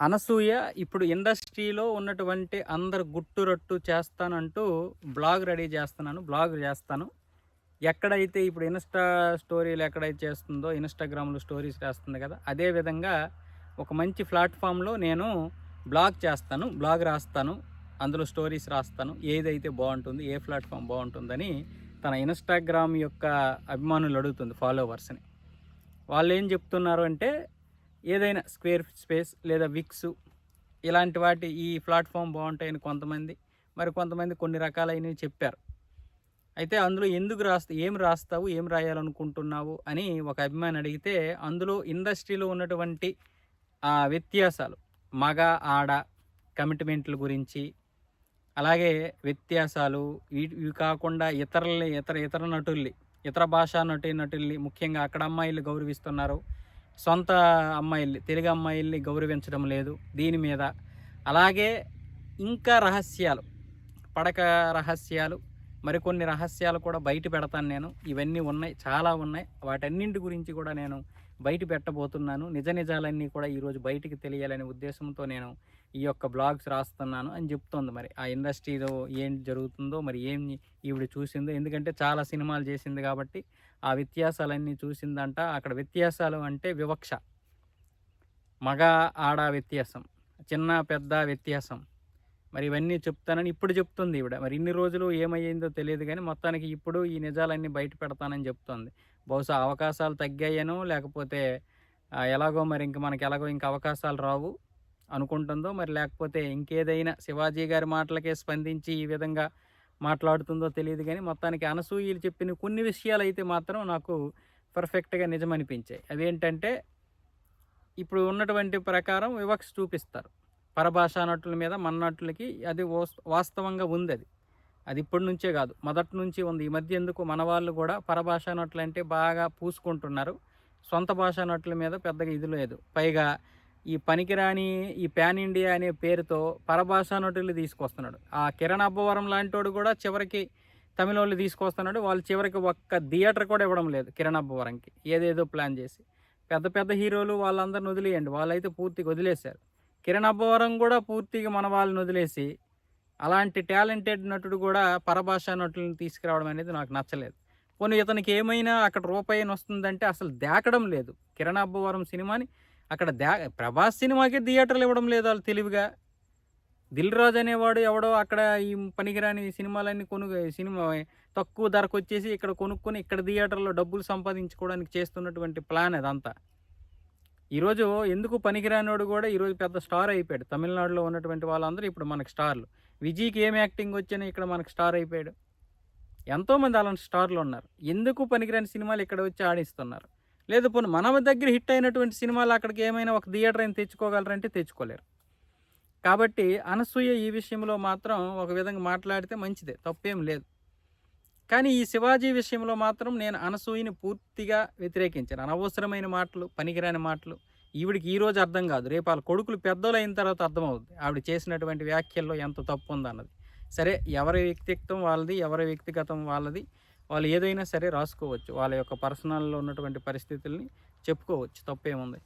అనసూయ ఇప్పుడు ఇండస్ట్రీలో ఉన్నటువంటి అందరు గుట్టు రట్టు చేస్తానంటూ బ్లాగ్ రెడీ చేస్తున్నాను బ్లాగ్ చేస్తాను. ఎక్కడైతే ఇప్పుడు ఇన్స్టా స్టోరీలు ఎక్కడైతే చేస్తుందో ఇన్స్టాగ్రామ్లో స్టోరీస్ చేస్తుంది కదా అదే విధంగా ఒక మంచి ప్లాట్ఫామ్లో నేను బ్లాగ్ చేస్తాను బ్లాగ్ రాస్తాను అందులో స్టోరీస్ రాస్తాను ఏదైతే బాగుంటుంది ఏ ప్లాట్ఫామ్ బాగుంటుందని తన ఇన్స్టాగ్రామ్ యొక్క అభిమానులు అడుగుతుంది ఫాలోవర్స్ని. వాళ్ళు ఏం చెప్తున్నారు అంటే ఏదైనా స్క్వేర్ స్పేస్ లేదా విక్స్ ఇలాంటి వాటి ఈ ప్లాట్ఫామ్ బాగుంటాయని కొంతమంది మరి కొంతమంది కొన్ని రకాలైనవి చెప్పారు. అయితే అందులో ఎందుకు రాస్తా ఏం రాస్తావు ఏం రాయాలనుకుంటున్నావు అని ఒక అభిమాని అడిగితే అందులో ఇండస్ట్రీలో ఉన్నటువంటి వ్యత్యాసాలు మగ ఆడ కమిట్మెంట్ల గురించి అలాగే వ్యత్యాసాలు ఇవి ఇవి కాకుండా ఇతరుల్ని ఇతర ఇతర నటుల్ని ఇతర భాషా నటి నటుల్ని ముఖ్యంగా అక్కడ అమ్మాయిలు గౌరవిస్తున్నారు. సొంత అమ్మాయిల్ని తెలుగు అమ్మాయిల్ని గౌరవించడం లేదు దీని మీద. అలాగే ఇంకా రహస్యాలు పడక రహస్యాలు మరికొన్ని రహస్యాలు కూడా బయట పెడతాను నేను. ఇవన్నీ ఉన్నాయి చాలా ఉన్నాయి. వాటన్నింటి గురించి కూడా నేను బయట పెట్టబోతున్నాను. నిజ నిజాలన్నీ కూడా ఈరోజు బయటికి తెలియాలనే ఉద్దేశంతో నేను ఈ యొక్క బ్లాగ్స్ రాస్తున్నాను అని చెప్తోంది మరి. ఆ ఇండస్ట్రీలో ఏం జరుగుతుందో మరి ఏం ఈవిడ చూసిందో ఎందుకంటే చాలా సినిమాలు చేసింది కాబట్టి ఆ వ్యత్యాసాలన్నీ చూసిందంట. అక్కడ వ్యత్యాసాలు అంటే వివక్ష. మగ ఆడ వ్యత్యాసం చిన్న పెద్ద వ్యత్యాసం. మరి ఇవన్నీ చెప్తానని ఇప్పుడు చెప్తుంది ఈవిడ. మరి ఇన్ని రోజులు ఏమయ్యిందో తెలియదు కానీ మొత్తానికి ఇప్పుడు ఈ నిజాలన్నీ బయట పెడతానని చెప్తోంది. బహుశా అవకాశాలు తగ్గాయనో లేకపోతే ఎలాగో మరి ఇంక మనకి ఎలాగో ఇంక అవకాశాలు రావు అనుకుంటుందో మరి లేకపోతే ఇంకేదైనా శివాజీ గారి మాటలకే స్పందించి ఈ విధంగా మాట్లాడుతుందో తెలియదు కానీ మొత్తానికి అనసూయలు చెప్పిన కొన్ని విషయాలు అయితే మాత్రం నాకు పర్ఫెక్ట్గా నిజమనిపించాయి. అవేంటంటే ఇప్పుడు ఉన్నటువంటి ప్రకారం వివక్ష చూపిస్తారు. పరభాషా నటుల మీద మన నటులకి అది వాస్తవంగా ఉంది అది అది ఇప్పటి నుంచే కాదు. మొదటి నుంచి ఉంది. ఈ మధ్య ఎందుకు మన వాళ్ళు కూడా పరభాషా నటులు అంటే బాగా పూసుకుంటున్నారు. సొంత భాషా నటుల మీద పెద్దగా ఇది లేదు. పైగా ఈ పనికిరాని ఈ పాన్ ఇండియా అనే పేరుతో పరభాషా నటులు తీసుకొస్తున్నాడు. ఆ కిరణ్ అబ్బవరం లాంటోడు కూడా చివరికి తమిళ వాళ్ళు తీసుకొస్తున్నాడు. వాళ్ళు చివరికి ఒక్క థియేటర్ కూడా ఇవ్వడం లేదు కిరణ్ అబ్బవరంకి. ఏదేదో ప్లాన్ చేసి. పెద్ద పెద్ద హీరోలు వాళ్ళందరిని వదిలేయండి. వాళ్ళైతే పూర్తిగా వదిలేశారు. కిరణ్ అబ్బవరం కూడా పూర్తిగా మన వాళ్ళని వదిలేసి అలాంటి టాలెంటెడ్ నటుడు కూడా పరభాషా నటులను తీసుకురావడం అనేది నాకు నచ్చలేదు. పోనీ ఇతనికి ఏమైనా అక్కడ రూపాయి వస్తుందంటే అసలు దాకడం లేదు. కిరణ్ అబ్బవరం సినిమాని అక్కడ దా ప్రభాస్ సినిమాకి థియేటర్లు ఇవ్వడం లేదు వాళ్ళు తెలివిగా. దిల్ రాజు అనేవాడు ఎవడో అక్కడ ఈ పనికిరాని సినిమాలన్నీ కొను సినిమా తక్కువ ధరకు వచ్చేసి ఇక్కడ కొనుక్కొని ఇక్కడ థియేటర్లో డబ్బులు సంపాదించుకోవడానికి చేస్తున్నటువంటి ప్లాన్ అదంతా. ఈరోజు ఎందుకు పనికిరానోడు కూడా ఈరోజు పెద్ద స్టార్ అయిపోయాడు. తమిళనాడులో ఉన్నటువంటి వాళ్ళందరూ ఇప్పుడు మనకు స్టార్లు. విజయ్కి ఏం యాక్టింగ్ వచ్చినా ఇక్కడ మనకు స్టార్ అయిపోయాడు. ఎంతోమంది అలాంటి స్టార్లు ఉన్నారు. ఎందుకు పనికిరాని సినిమాలు ఇక్కడ వచ్చి ఆడిస్తున్నారు? లేదు పోనీ మన దగ్గర హిట్ అయినటువంటి సినిమాలు అక్కడికి ఏమైనా ఒక థియేటర్ అయినా తెచ్చుకోగలరంటే తెచ్చుకోలేరు. కాబట్టి అనసూయ ఈ విషయంలో మాత్రం ఒక విధంగా మాట్లాడితే మంచిదే. తప్పేం లేదు. కానీ ఈ శివాజీ విషయంలో మాత్రం నేను అనసూయని పూర్తిగా వ్యతిరేకించాను. అనవసరమైన మాటలు పనికిరాని మాటలు ఈవిడికి ఈ రోజు అర్థం కాదు. రేపు వాళ్ళ కొడుకులు పెద్దలు అయిన తర్వాత అర్థమవుతుంది ఆవిడ చేసినటువంటి వ్యాఖ్యల్లో ఎంత తప్పు ఉందన్నది. సరే ఎవరి వ్యక్తిత్వం వాళ్ళది ఎవరి వ్యక్తిగతం వాళ్ళది వాళ్ళు ఏదైనా సరే రాసుకోవచ్చు. వాళ్ళ యొక్క పర్సనల్లో ఉన్నటువంటి పరిస్థితుల్ని చెప్పుకోవచ్చు. తప్పేముంది?